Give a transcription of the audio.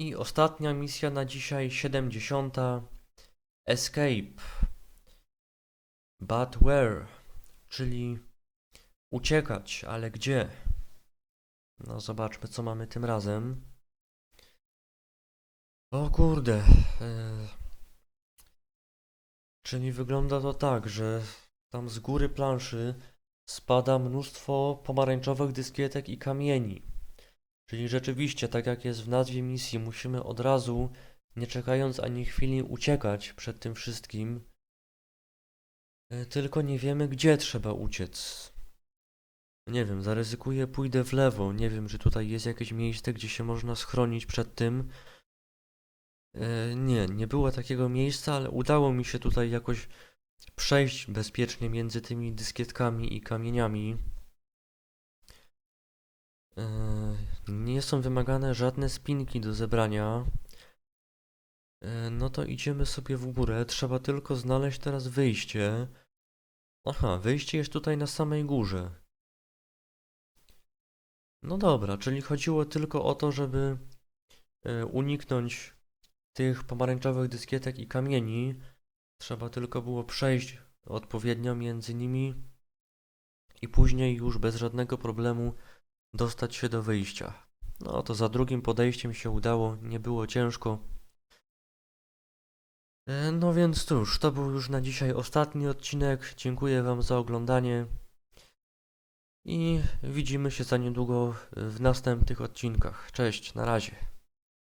I ostatnia misja na dzisiaj, 70. Escape. But where? Czyli uciekać, ale gdzie? No zobaczmy, co mamy tym razem. O kurde. e, Czyli wygląda to tak, że tam z góry planszy spada mnóstwo pomarańczowych dyskietek i kamieni. Czyli rzeczywiście, tak jak jest w nazwie misji, musimy od razu, nie czekając ani chwili, uciekać przed tym wszystkim. E, Tylko nie wiemy, gdzie trzeba uciec. Nie wiem, zaryzykuję, pójdę w lewo. Nie wiem, czy tutaj jest jakieś miejsce, gdzie się można schronić przed tym. E, Nie, nie było takiego miejsca, ale udało mi się tutaj jakoś przejść bezpiecznie między tymi dyskietkami i kamieniami. Nie są wymagane żadne spinki do zebrania. E, No to idziemy sobie w górę. Trzeba tylko znaleźć teraz wyjście. Aha, wyjście jest tutaj na samej górze. No dobra, czyli chodziło tylko o to, żeby e, uniknąć tych pomarańczowych dyskietek i kamieni. Trzeba tylko było przejść odpowiednio między nimi i później już bez żadnego problemu dostać się do wyjścia. No to za drugim podejściem się udało, nie było ciężko. E, No więc cóż, to był już na dzisiaj ostatni odcinek. Dziękuję Wam za oglądanie i widzimy się za niedługo w następnych odcinkach. Cześć, na razie.